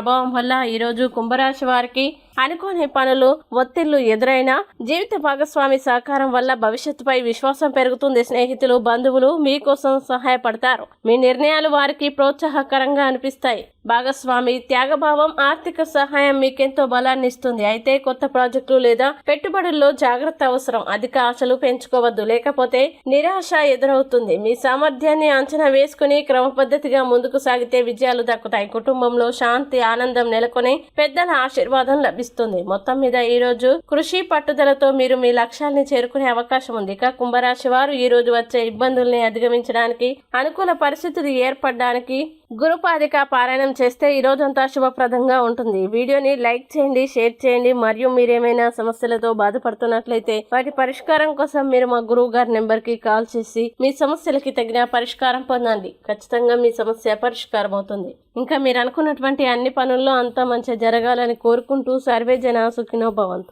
ప్రభావం వల్ల ఈరోజు కుంభరాశి వారికి అనుకోని పనులు ఒత్తిళ్ళు ఎదురైనా జీవిత భాగస్వామి సహకారం వల్ల భవిష్యత్తుపై విశ్వాసం పెరుగుతుంది స్నేహితులు బంధువులు మీకోసం సహాయపడతారు. మీ నిర్ణయాలు వారికి ప్రోత్సాహకరంగా అనిపిస్తాయి. భాగస్వామి త్యాగభావం ఆర్థిక సహాయం మీకెంతో బలాన్ని ఇస్తుంది. అయితే కొత్త ప్రాజెక్టులు లేదా పెట్టుబడుల్లో జాగ్రత్త అవసరం. అధిక ఆశలు పెంచుకోవద్దు. లేకపోతే నిరాశ ఎదురవుతుంది. మీ సామర్థ్యాన్ని అంచనా వేసుకుని క్రమపద్ధతిగా ముందుకు సాగితే విజయాలు దక్కుతాయి. కుటుంబంలో శాంతి ఆనందం నెలకొని పెద్దల ఆశీర్వాదం లభిస్తుంది. మొత్తం మీద ఈ రోజు కృషి పట్టుదలతో మీరు మీ లక్ష్యాల్ని చేరుకునే అవకాశం ఉంది. ఇక కుంభరాశి వారు ఈ రోజు వచ్చే ఇబ్బందుల్ని అధిగమించడానికి అనుకూల పరిస్థితులు ఏర్పడడానికి గురుపాదిక పారాయణం చేస్తే ఈ రోజంతా శుభప్రదంగా ఉంటుంది. వీడియోని లైక్ చేయండి షేర్ చేయండి. మరియు మీరేమైనా సమస్యలతో బాధపడుతున్నట్లయితే వాటి పరిష్కారం కోసం మీరు మా గురువు గారి నెంబర్కి కాల్ చేసి మీ సమస్యలకి తగిన పరిష్కారం పొందండి. ఖచ్చితంగా మీ సమస్య పరిష్కారం అవుతుంది ఇంకా మీరు అనుకున్నటువంటి అన్ని పనుల్లో అంతా మంచిగా జరగాలని కోరుకుంటూ సర్వే జన భవంతు.